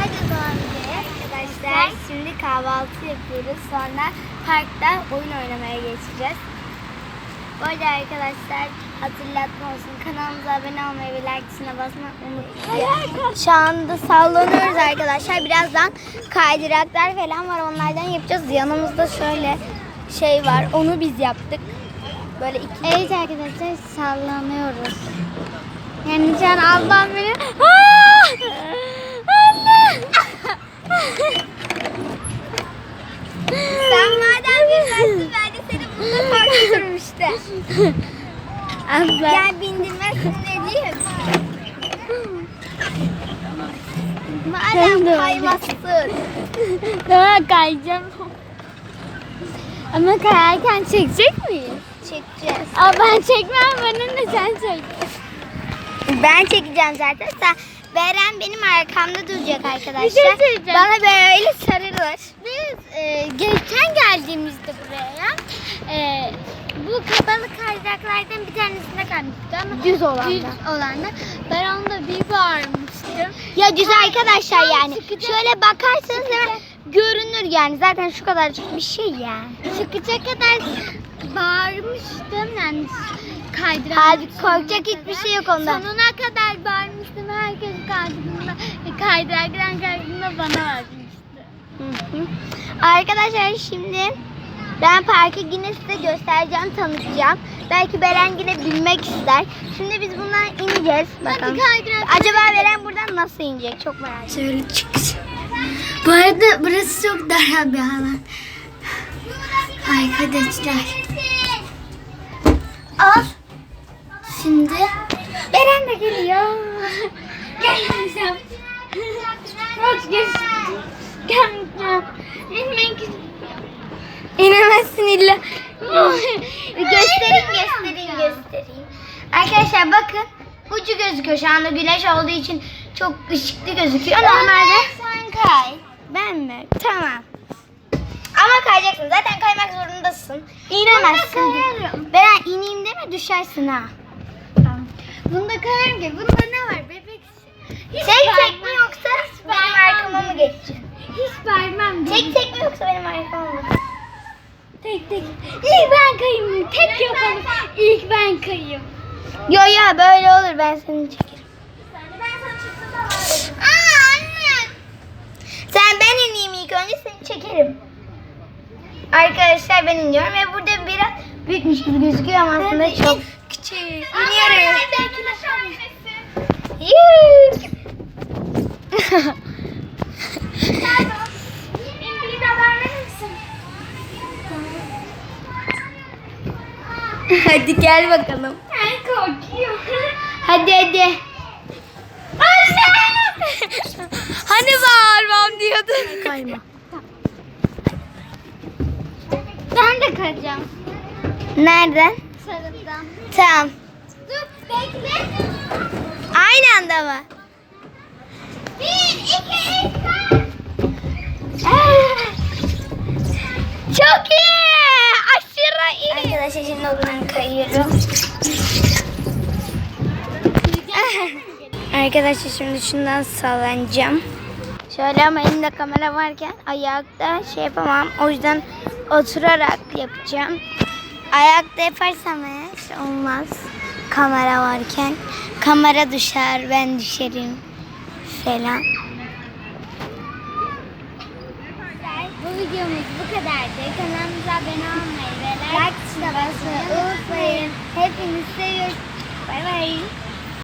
Hadi gidelim. Arkadaşlar şimdi kahvaltı yapıyoruz. Sonra parkta oyun oynamaya geçeceğiz. Bu arada arkadaşlar hatırlatma olsun. Kanalımıza abone olmayı ve like tuşuna basmayı unutmayın. Şu anda sallanıyoruz arkadaşlar. Birazdan kaydıraklar falan var. Onlardan yapacağız. Yanımızda şöyle şey var. Onu biz yaptık. Böyle iki... Evet arkadaşlar sallanıyoruz. Yani şu an ablam beni... Aa! Anne! Sen madem bilmezsin ben de seni burada korkuturum işte. Abla. Gel bindirmezsin dediğim. Madem kaymazsın. Daha kayacağım. Ama kayarken çekecek miyiz? Çekeceğiz. Aa, ben çekmem bana ne sen çek. Ben çekeceğim zaten. Sen Beren benim arkamda duracak arkadaşlar. Bir şey söyleyeceğim. Bana böyle sarılır. Biz e, geçen geldiğimizde buraya bu kapalı kaydıraklardan bir tanesine kalmıştık ama Düz olanda. düz olanda ben onda bir bağırmıştım. Ya düz arkadaşlar yani. sıkıcı. Şöyle bakarsanız hemen görünür yani. Zaten şu kadarcık bir şey yani. Çıkacak kadar bağırmıştım yani kaydırak. Halbuki korkacak hiçbir şey yok ondan. Sonuna kadar bağırmıştım. Herkes kaydırdığında, kaydıraktan kaydırdığında bana vermişti. Hı hı. Arkadaşlar şimdi ben parkı yine size göstereceğim, tanıtacağım. Belki Beren yine bilmek ister. Şimdi biz bundan ineceğiz. Bakalım. Acaba Beren buradan nasıl inecek? Çok merak ediyorum. Şöyle çıkacağım. Bu arada burası çok dar bir alan. Arkadaşlar. Al. Şimdi Beren de geliyor. Gelmeyeceğim. Çok geçti. Gelmeyeceğim. İnmek istiyorum. İlla. göstereyim, göstereyim, göstereyim. Arkadaşlar bakın. Ucu gözüküyor şu anda güneş olduğu için çok ışıklı gözüküyor. Normalde Sen kay. ben mi? Tamam. Ama kayacaksın. Zaten kaymak zorundasın. İnemezsin. Beren ineyim deme düşersin ha. Tamam. Bunda kayarım ki. Bunda ne var bebek? Hiç Tek tek vermem. mi yoksa benim vermem. arkama mı geçeceksin? Hiç vermem. Tek tek mi yoksa benim arkama mı? Tek tek. İlk ben kayayım. Tek yapalım. İlk ben kayayım. Yo ya böyle olur ben seni çekerim. Aa anne. Sen ben ineyim ilk önce seni çekerim. Arkadaşlar ben iniyorum ve burada biraz büyükmüş gibi gözüküyor ama aslında çok küçük. İniyorum. Yuh. Hadi gel bakalım. Ben korkuyorum. Hadi hadi. hani bağırmam diyordun. Kayma. Ben de kayacağım. Nereden? Sarıdan. Tamam. Dur bekle. Aynı anda mı? Bir, iki, üç, Çok Arkadaşlar şimdi şundan sallanacağım. Şöyle ama elimde kamera varken ayakta şey yapamam. O yüzden oturarak yapacağım. Ayakta yaparsam eğer olmaz. Kamera varken. Kamera düşer, ben düşerim falan. Bu videomuz bu kadardı. Kanalımıza abone olmayı ve Like tuşuna basmayı unutmayın. Hepinizi seviyoruz. Bay bay.